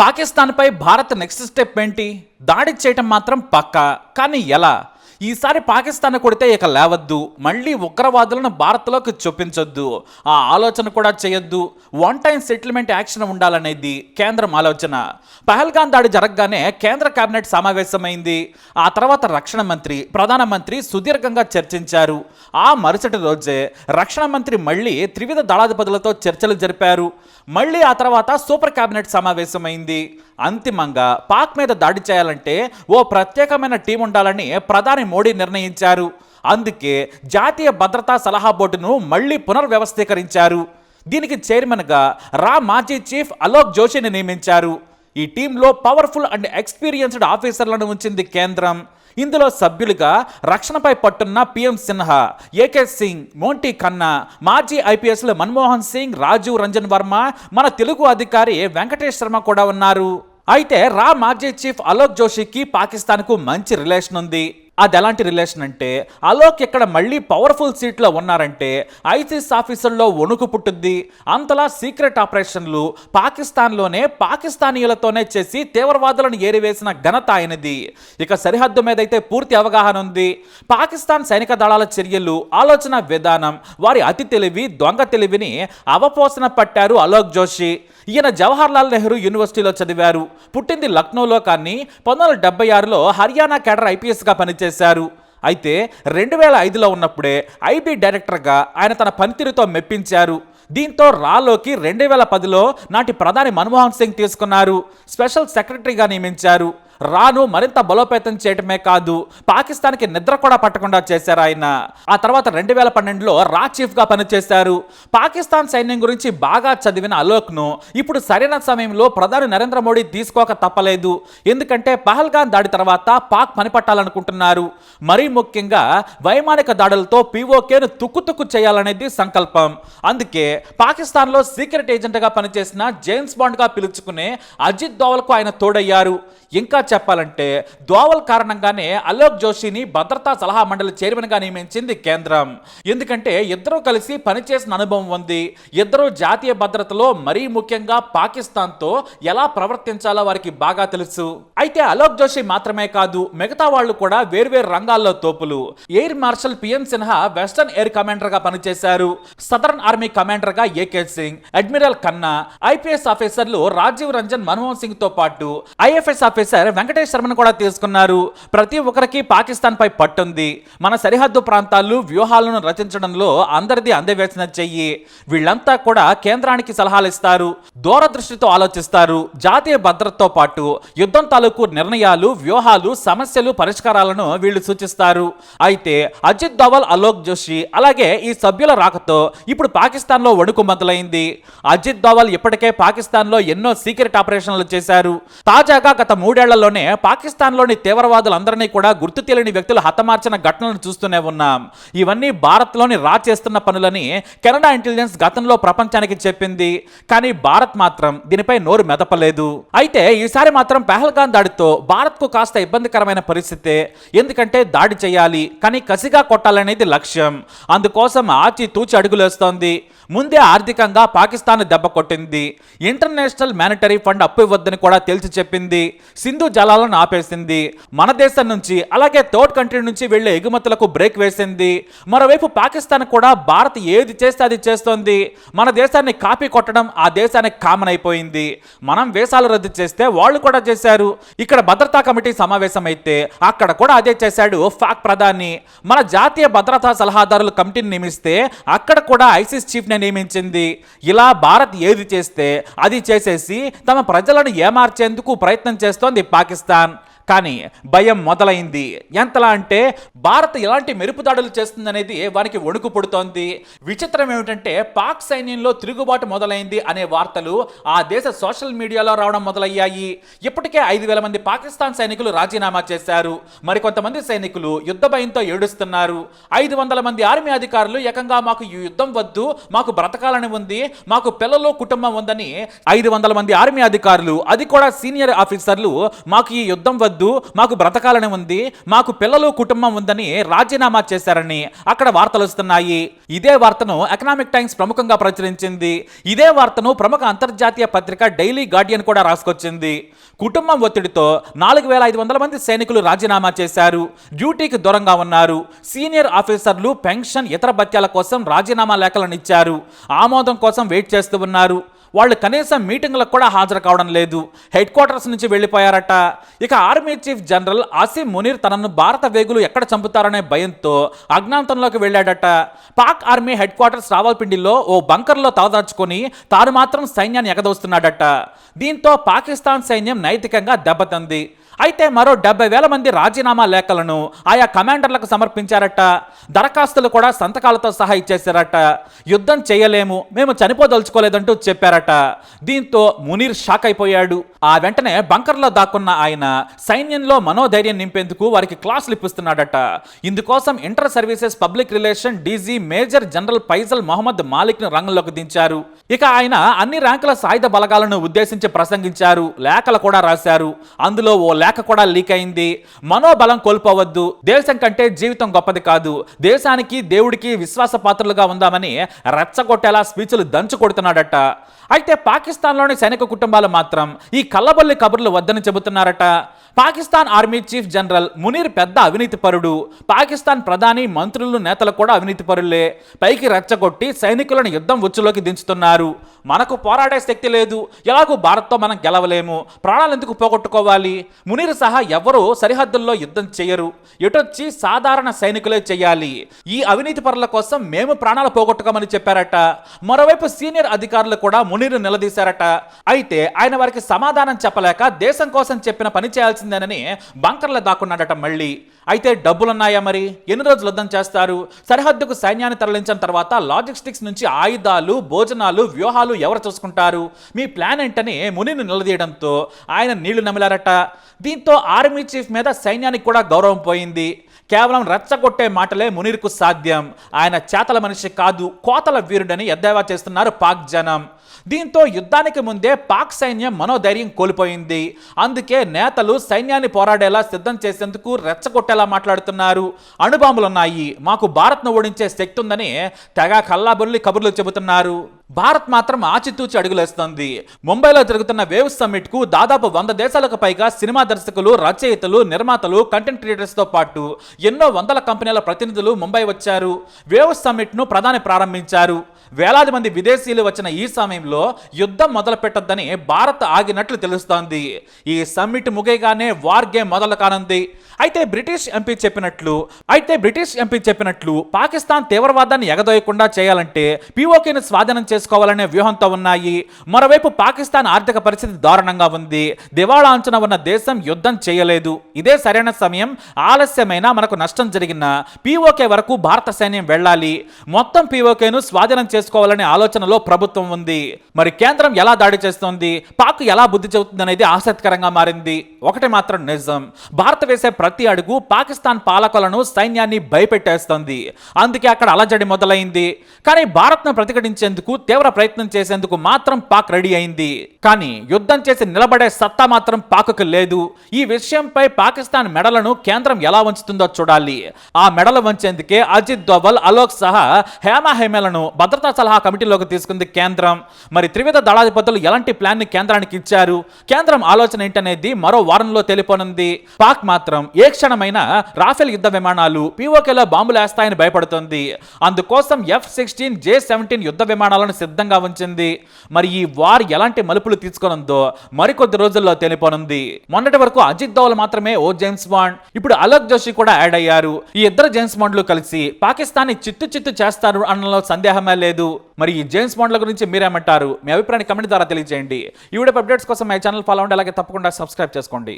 పాకిస్తాన్పై Bharat next step ఏంటి? దాడి చేయటం మాత్రం పక్కా. కానీ ఎలా? ఈసారి పాకిస్తాన్ కొడితే ఇక లేవద్దు. మళ్ళీ ఉగ్రవాదులను భారత్లోకి చొప్పించొద్దు. ఆ ఆలోచన కూడా చేయొద్దు. వన్ టైం సెటిల్మెంట్ యాక్షన్ ఉండాలనేది కేంద్రం ఆలోచన. పహల్గాన్ దాడి జరగగానే కేంద్ర కేబినెట్ సమావేశమైంది. ఆ తర్వాత రక్షణ మంత్రి ప్రధానమంత్రి సుదీర్ఘంగా చర్చించారు. ఆ మరుసటి రోజే రక్షణ మంత్రి మళ్ళీ త్రివిధ దళాధిపతులతో చర్చలు జరిపారు. మళ్ళీ ఆ తర్వాత సూపర్ కేబినెట్ సమావేశమైంది. అంతిమంగా పాక్ మీద దాడి చేయాలంటే ఓ ప్రత్యేకమైన టీం ఉండాలని ప్రధాని మోడీ నిర్ణయించారు. అందుకే జాతీయ భద్రతా సలహా బోర్డును మళ్ళీ పునర్వ్యవస్థీకరించారు. దీనికి చైర్మన్గా రా మాజీ చీఫ్ అలోక్ జోషిని నియమించారు. ఈ టీంలో పవర్ఫుల్ అండ్ ఎక్స్పీరియన్స్డ్ ఆఫీసర్లను ఉంచింది కేంద్రం. ఇందులో సభ్యులుగా రక్షణపై పట్టున్న పిఎం సిన్హా ఏకే సింగ్ మోంటీ ఖన్నా మాజీ ఐపీఎస్లు మన్మోహన్ సింగ్ రాజీవ్ రంజన్ వర్మ మన తెలుగు అధికారి వెంకటేష్ శర్మ కూడా ఉన్నారు. అయితే రా మాజీ చీఫ్ అలోక్ జోషికి పాకిస్తాన్కు మంచి రిలేషన్ ఉంది. అది ఎలాంటి రిలేషన్ అంటే అలోక్ ఇక్కడ మళ్ళీ పవర్ఫుల్ సీట్లో ఉన్నారంటే ఐసిస్ ఆఫీసర్లో వణుకు పుట్టుద్ది. అంతలా సీక్రెట్ ఆపరేషన్లు పాకిస్తాన్లోనే పాకిస్తానీయులతోనే చేసి తీవ్రవాదులను ఏరివేసిన ఘనత ఆయనది. ఇక సరిహద్దు మీద అయితే పూర్తి అవగాహన ఉంది. పాకిస్తాన్ సైనిక దళాల చర్యలు ఆలోచన విధానం వారి అతి తెలివి దొంగ తెలివిని అవపోసన పట్టారు అలోక్ జోషి. ఈయన జవహర్లాల్ నెహ్రూ యూనివర్సిటీలో చదివారు. పుట్టింది లక్నోలో కానీ పంతొమ్మిది వందల డెబ్బై ఆరులో హర్యానా కేడర్ ఐపీఎస్గా పనిచేశారు. చేశారు. అయితే రెండు వేల ఐదులో ఉన్నప్పుడే ఐబీ డైరెక్టర్గా ఆయన తన పనితీరుతో మెప్పించారు. దీంతో రాలోకి రెండు వేల పదిలో నాటి ప్రధాని మన్మోహన్ సింగ్ తీసుకున్నారు. స్పెషల్ సెక్రటరీగా నియమించారు. రాను మరింత బలోపేతం చేయటమే కాదు పాకిస్తాన్కి నిద్ర కూడా పట్టకుండా చేశారు ఆయన. ఆ తర్వాత రెండు వేల పన్నెండులో రా చీఫ్గా పనిచేశారు. పాకిస్తాన్ సైన్యం గురించి బాగా చదివిన అలోక్ను ఇప్పుడు సరైన సమయంలో ప్రధాని నరేంద్ర మోడీ తీసుకోక తప్పలేదు. ఎందుకంటే పహల్గాన్ దాడి తర్వాత పాక్ పనిపట్టాలనుకుంటున్నారు. మరీ ముఖ్యంగా వైమానిక దాడులతో పీఓకేను తుక్కుతుక్కు చేయాలనేది సంకల్పం. అందుకే పాకిస్తాన్లో సీక్రెట్ ఏజెంట్గా పనిచేసిన జేమ్స్ బాండ్గా పిలుచుకునే అజిత్ దోవల్కు ఆయన తోడయ్యారు. ఇంకా చెప్పాలంటే దోవల్ కారణంగానే అలోక్ జోషిని భద్రతా సలహా మండలి చైర్మన్గా నియమించింది కేంద్రం. ఎందుకంటే ఇద్దరూ కలిసి పనిచేసిన అనుభవం ఉంది. ఇద్దరూ జాతీయ భద్రతలో మరీ ముఖ్యంగా పాకిస్తాన్తో ఎలా ప్రవర్తించాలో వారికి బాగా తెలుసు. అయితే అలోక్ జోషి మాత్రమే కాదు మిగతా వాళ్ళు కూడా వేర్వేరు రంగాల్లో తోపులు. Air marshal PN Sinha western air కమాండర్గా పనిచేశారు. Southern army కమాండర్గా AK Singh admiral Khanna IPS ఆఫీసర్లు రాజీవ్ రంజన్ మన్మోహన్ సింగ్తో పాటు ఐఎఫ్ఎస్ ఆఫీసర్ వెంకటేష్ శర్మను కూడా తీసుకున్నారు. ప్రతి ఒక్కరికి పాకిస్తాన్ పై పట్టుంది. మన సరిహద్దు ప్రాంతాలు వ్యూహాలను రచించడంలో అందరిది అందవేసిన చెయ్యి. వీళ్ళంతా కూడా కేంద్రానికి సలహాలు ఇస్తారు. దూరదృష్టితో ఆలోచిస్తారు. జాతీయ భద్రతతో పాటు యుద్ధం తాలూకు నిర్ణయాలు వ్యూహాలు సమస్యలు పరిష్కారాలను వీళ్ళు సూచిస్తారు. అయితే అజిత్ దోవల్ అలోక్ జోషి అలాగే ఈ సభ్యుల రాకతో ఇప్పుడు పాకిస్తాన్లో వణుకు మొదలైంది. అజిత్ దోవల్ ఇప్పటికే పాకిస్తాన్లో ఎన్నో సీక్రెట్ ఆపరేషన్లు చేశారు. తాజాగా గత మూడేళ్ళలోనే పాకిస్తాన్లోని తీవ్రవాదులందరినీ కూడా గుర్తు తెలియని వ్యక్తులు హతమార్చిన ఘటనలను చూస్తూనే ఉన్నాం. ఇవన్నీ భారత్లోని రా చేస్తున్న పనులని కెనడా ఇంటెలిజెన్స్ గతంలో ప్రపంచానికి చెప్పింది. కానీ భారత్ మాత్రం దీనిపై నోరు మెదపలేదు. అయితే ఈసారి మాత్రం పెహల్గాన్ దాడితో భారత్కు కాస్త ఇబ్బందికరమైన పరిస్థితే ఎందుకంటే దాడి చేయాలి కానీ కసిగా కొట్టాలనేది లక్ష్యం. అందుకోసం ఆచి తూచి అడుగులేస్తోంది. ముందే ఆర్థికంగా పాకిస్తాన్ దెబ్బ కొట్టింది. ఇంటర్నేషనల్ మానిటరీ ఫండ్ అప్పు ఇవ్వద్దని కూడా తేల్చి చెప్పింది. సింధు జలాలను ఆపేసింది. మన దేశం నుంచి అలాగే థర్డ్ కంట్రీ నుంచి వెళ్ళే ఎగుమతులకు బ్రేక్ వేసింది. మరోవైపు పాకిస్తాన్ కూడా భారత్ ఏది చేస్తే అది చేస్తోంది. మన దేశాన్ని కాపీ కొట్టడం ఆ దేశానికి కామన్ అయిపోయింది. మనం వేసాలు రద్దు చేస్తే వాళ్ళు కూడా చేశారు. ఇక్కడ భద్రతా కమిటీ సమావేశం అయితే అక్కడ కూడా అదే చేశాడు ఫాక్ ప్రధాని. మన జాతీయ భద్రతా సలహాదారుల కమిటీని నియమిస్తే అక్కడ కూడా ఐసిస్ చీఫ్ని నియమించింది. ఇలా భారత్ ఏది చేస్తే అది చేసేసి తమ ప్రజలను ఏమార్చేందుకు ప్రయత్నం చేస్తోంది పాకిస్తాన్. পাকিস্তান కానీ భయం మొదలైంది. ఎంతలా అంటే భారత్ ఎలాంటి మెరుపు దాడులు చేస్తుందనేది వారికి వణుకు పుడుతోంది. విచిత్రం ఏమిటంటే పాక్ సైన్యంలో తిరుగుబాటు మొదలైంది అనే వార్తలు ఆ దేశ సోషల్ మీడియాలో రావడం మొదలయ్యాయి. ఇప్పటికే ఐదు వేల మంది పాకిస్తాన్ సైనికులు రాజీనామా చేశారు. మరికొంతమంది సైనికులు యుద్ధ భయంతో ఏడుస్తున్నారు. ఐదు వందల మంది ఆర్మీ అధికారులు ఏకంగా మాకు ఈ యుద్ధం వద్దు మాకు బ్రతకాలని ఉంది మాకు పిల్లలు కుటుంబం ఉందని ఐదు వందల మంది ఆర్మీ అధికారులు అది కూడా సీనియర్ ఆఫీసర్లు మాకు ఈ యుద్ధం వద్దు వద్దు మాకు బ్రతకాలని ఉంది మాకు పిల్లలు కుటుంబం ఉందని రాజీనామా చేశారని అక్కడ వార్తలు వస్తున్నాయి. ఇదే వార్తను ఎకనామిక్ టైమ్స్ ప్రముఖంగా ప్రచురించింది. ఇదే వార్తను ప్రముఖ అంతర్జాతీయ పత్రిక డైలీ గార్డియన్ కూడా రాసుకొచ్చింది. కుటుంబం ఒత్తిడితో నాలుగు వేల ఐదు వందల మంది సైనికులు రాజీనామా చేశారు. డ్యూటీకి దూరంగా ఉన్నారు. సీనియర్ ఆఫీసర్లు పెన్షన్ ఇతర భత్యాల కోసం రాజీనామా లేఖలను ఇచ్చారు. ఆమోదం కోసం వెయిట్ చేస్తూ ఉన్నారు. వాళ్ళు కనీసం మీటింగ్లకు కూడా హాజరు కావడం లేదు. హెడ్ క్వార్టర్స్ నుంచి వెళ్ళిపోయారట. ఇక army chief general Asim Munir తనను భారత వేగులు ఎక్కడ చంపుతారనే భయంతో అజ్ఞాతంలోకి వెళ్ళాడట. పాక్ ఆర్మీ హెడ్ క్వార్టర్స్ రావాల్పిండిలో ఓ బంకర్లో తలదాచుకొని తాను మాత్రం సైన్యాన్ని ఎగదోస్తున్నాడట. దీంతో పాకిస్తాన్ సైన్యం నైతికంగా దెబ్బతింది. అయితే మరో డెబ్బై వేల మంది రాజీనామా లేఖలను ఆయా కమాండర్లకు సమర్పించారట. దరఖాస్తులు కూడా సంతకాలతో సహా ఇచ్చేశారట. యుద్ధం చేయలేము మేము చనిపోదలుచుకోలేదంటూ చెప్పారట. దీంతో మునీర్ షాక్ అయిపోయాడు. ఆ వెంటనే బంకర్లో దాక్కున్న ఆయన సైన్యంలో మనోధైర్యం నింపేందుకు వారికి క్లాసులు ఇప్పిస్తున్నాడట. ఇందుకోసం inter services public relation DG major general Faisal Mohammad మాలిక్ను రంగంలోకి దించారు. ఇక ఆయన అన్ని ర్యాంకుల సాయుధ బలగాలను ఉద్దేశించి ప్రసంగించారు లేఖలు కూడా రాశారు. అందులో ఓ లేఖ కూడా లీక్ అయింది. మనోబలం కోల్పోవద్దు. దేశం కంటే జీవితం గొప్పది కాదు. దేశానికి దేవుడికి విశ్వాస పాత్రలుగా ఉందామని రెచ్చగొట్టేలా స్పీచ్లు దంచు కొడుతున్నాడట. అయితే పాకిస్తాన్లోని సైనిక కుటుంబాలు మాత్రం ఈ కల్లబొల్లి కబుర్లు వద్దని చెబుతున్నారట. Pakistan army chief general Munir పెద్ద అవినీతి పరుడు. పాకిస్తాన్ ప్రధాని మంత్రులు నేతలు కూడా అవినీతి పరులే. పైకి రెచ్చగొట్టి సైనికులను యుద్ధం ఉచ్చులోకి దించుతున్నారు. మనకు పోరాడే శక్తి లేదు. ఎలాగూ భారత్తో మనం గెలవలేము. ప్రాణాలు ఎందుకు పోగొట్టుకోవాలి? మునీర్ సహా ఎవరూ సరిహద్దుల్లో యుద్ధం చేయరు. ఎటొచ్చి సాధారణ సైనికులే చేయాలి? ఈ అవినీతి పరుల కోసం మేము ప్రాణాలు పోగొట్టుకోమని చెప్పారట. మరోవైపు సీనియర్ అధికారులు కూడా మునీర్ నిలదీశారట. అయితే ఆయన వారికి సమాధానం చెప్పలేక దేశం కోసం చెప్పిన పని చేయాల్సిందేనని బంకర్లో దాక్కున్నాడట మళ్ళీ. అయితే డబ్బులున్నాయా మరి? ఎన్ని రోజులు యుద్ధం చేస్తారు? సరిహద్దుకు సైన్యాన్ని తరలించిన తర్వాత లాజిస్టిక్స్ నుంచి ఆయుధాలు భోజనాలు వ్యూహాలు ఎవరు చూసుకుంటారు? మీ ప్లాన్ ఏంటని మునిని నిలదీయడంతో ఆయన నీళ్ళు నమిలారట. దీంతో ఆర్మీ చీఫ్ మీద సైన్యానికి కూడా గౌరవం పోయింది. కేవలం రెచ్చగొట్టే మాటలే మునీర్కు సాధ్యం. ఆయన చేతల మనిషి కాదు కోతల వీరుడని ఎద్దేవా చేస్తున్నారు పాక్ జనం దీంతో యుద్ధానికి ముందే పాక్ సైన్యం మనోధైర్యం కోల్పోయింది. అందుకే నేతలు సైన్యాన్ని పోరాడేలా సిద్ధం చేసేందుకు రెచ్చగొట్టేలా మాట్లాడుతున్నారు. అణుబాంబులున్నాయి. మాకు భారత్ను ఓడించే శక్తి ఉందని తెగ కల్లాబొల్లి కబుర్లు చెబుతున్నారు. భారత్ మాత్రం ఆచితూచి అడుగులేస్తోంది. ముంబైలో జరుగుతున్న వేవ్ సమ్మిట్కు దాదాపు వంద దేశాలకు పైగా సినిమా దర్శకులు రచయితలు నిర్మాతలు కంటెంట్ క్రియేటర్స్తో పాటు ఎన్నో వందల కంపెనీల ప్రతినిధులు ముంబై వచ్చారు. వేవ్ సమ్మిట్ను ప్రధాని ప్రారంభించారు. వేలాది మంది విదేశీయులు వచ్చిన ఈ సమయంలో యుద్ధం మొదలు పెట్టొద్దని భారత్ ఆగినట్లు తెలుస్తోంది. ఈ సమ్మిట్ ముగియగానే వార్ గేమ్ మొదలు కానుంది. అయితే బ్రిటిష్ ఎంపీ చెప్పినట్లు అయితే బ్రిటిష్ ఎంపీ చెప్పినట్లు పాకిస్తాన్ తీవ్రవాదాన్ని ఎగదోయకుండా చేయాలంటే పీఓకేని స్వాధీనం చేసుకోవాలనే వ్యూహంతో ఉన్నాయి. మరోవైపు పాకిస్తాన్ ఆర్థిక పరిస్థితి దారుణంగా ఉంది. దివాళా అంచున ఉన్న దేశం యుద్ధం చేయలేదు. ఇదే సరైన సమయం. ఆలస్యమైన మనకు నష్టం జరిగిన పీఓకే వరకు భారత సైన్యం వెళ్ళాలి. మొత్తం పీఓకేను స్వాధీనం చేసుకోవాలనే ఆలోచనలో ప్రభుత్వం ఉంది. మరి కేంద్రం ఎలా దాడి చేస్తోంది? పాక్ ఎలా బుద్ధి చెబుతుంది అనేది ఆసక్తికరంగా మారింది. ఒకటి మాత్రం నిజం. భారత వేసే ప్రతి అడుగు పాకిస్తాన్ పాలకులను సైన్యాన్ని భయపెట్టేస్తోంది. అందుకే అక్కడ అలజడి మొదలైంది. కానీ భారత్ను ప్రతిఘటించేందుకు తీవ్ర ప్రయత్నం చేసేందుకు మాత్రం పాక్ రెడీ అయింది. కానీ యుద్ధం చేసి నిలబడే సత్తా మాత్రం పాక్కు లేదు. ఈ విషయంపై పాకిస్తాన్ మెడలను కేంద్రం ఎలా వంచుతుందో చూడాలి. ఆ మెడలు వంచేందుకే అజిత్ దోవల్ అలోక్ సహా హేమా హేమలను భద్రతా సలహా కమిటీలోకి తీసుకుంది కేంద్రం. మరి త్రివిధ దళాధిపతులు ఎలాంటి ప్లాన్ని కేంద్రానికి ఇచ్చారు? కేంద్రం ఆలోచన ఏంటనేది మరో వారంలో తెలిపోనుంది పాక్ మాత్రం ఏ క్షణమైన రాఫెల్ యుద్ధ విమానాలు పీఓకేలో బాంబులు వేస్తాయని భయపడుతోంది. అందుకోసం ఎఫ్ సిక్స్టీన్ జే సెవెంటీన్ యుద్ధ విమానాలను సిద్ధంగా ఉంచింది. మరి ఈ వార్ ఎలాంటి మలుపులు తీసుకునుందో మరికొద్ది రోజుల్లో తెలిపోనుంది మొన్నటి వరకు అజిత్ దోవల్ మాత్రమే ఓ జేమ్స్ బాండ్. ఇప్పుడు అలోక్ జోషి కూడా యాడ్ అయ్యారు. ఈ ఇద్దరు జేమ్స్ బాండ్లు కలిసి పాకిస్తాన్ చిత్తు చిత్తు చేస్తారు అనడంలో సందేహమే లేదు. లేదు. మరి ఈ జేమ్స్ బాండ్ల గురించి మీరేమంటారు? మీ అభిప్రాయాన్ని కమెంట్ ద్వారా తెలియజేయండి. ఈ వీడియో అప్డేట్స్ కోసం మా ఛానల్ ఫాలో అవ్వండి అలాగే తప్పకుండా సబ్స్క్రైబ్ చేసుకోండి.